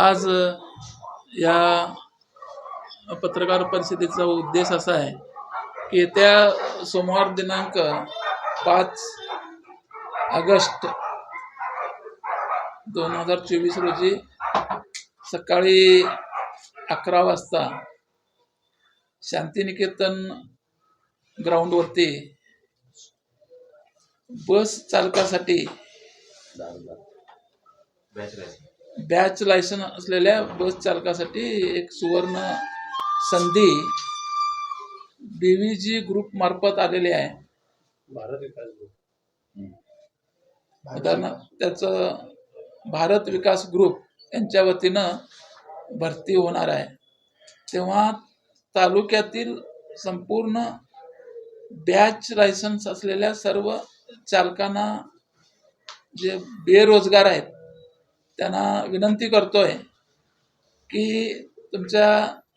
आज या पत्रकार परिषदेचा उद्देश असा आहे की येत्या सोमवार दिनांक पाच ऑगस्ट दोन हजार चोवीस रोजी सकाळी अकरा वाजता शांतिनिकेतन ग्राउंडवरती बस चालकासाठी बॅच लायसन असलेल्या बस चालकासाठी एक सुवर्ण संधी बी व्ही जी ग्रुप मार्फत आलेली आहे. भारत विकास ग्रुप उदाहरणार्थ त्याचं भारत विकास ग्रुप यांच्या वतीनं भरती होणार आहे. तेव्हा तालुक्यातील संपूर्ण बॅच लायसन्स असलेल्या सर्व चालकांना जे बेरोजगार आहेत त्यांना विनंती करतोय की तुमच्या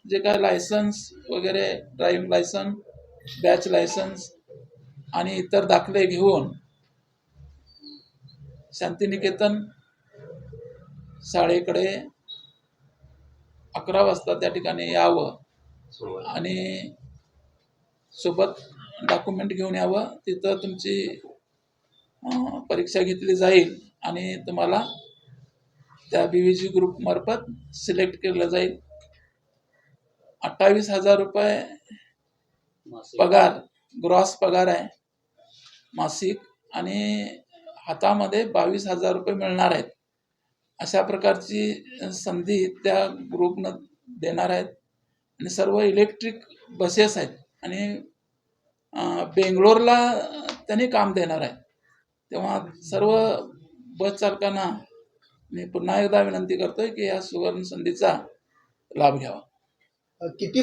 जे काय लायसन्स वगैरे ड्रायव्हिंग लायसन्स बॅच लायसन्स आणि इतर दाखले घेऊन शांतिनिकेतन शाळेकडे अकरा वाजता त्या ठिकाणी यावं आणि सोबत डॉक्युमेंट घेऊन यावं. तिथं तुमची परीक्षा घेतली जाईल आणि तुम्हाला त्या बी व्ही जी ग्रुपमार्फत सिलेक्ट केलं जाईल. अठ्ठावीस हजार रुपये पगार ग्रॉस पगार आहे. मासिक आणि हातामध्ये बावीस हजार रुपये मिळणार आहेत. अशा प्रकारची संधी त्या ग्रुपनं देणार आहेत. आणि सर्व इलेक्ट्रिक बसेस आहेत. आणि बेंगलोरला त्यांनी काम देणार आहे तेव्हा सर्व बस चालकांना मी पुन्हा एकदा विनंती करतोय की या सुवर्ण संधीचा लाभ घ्यावा. किती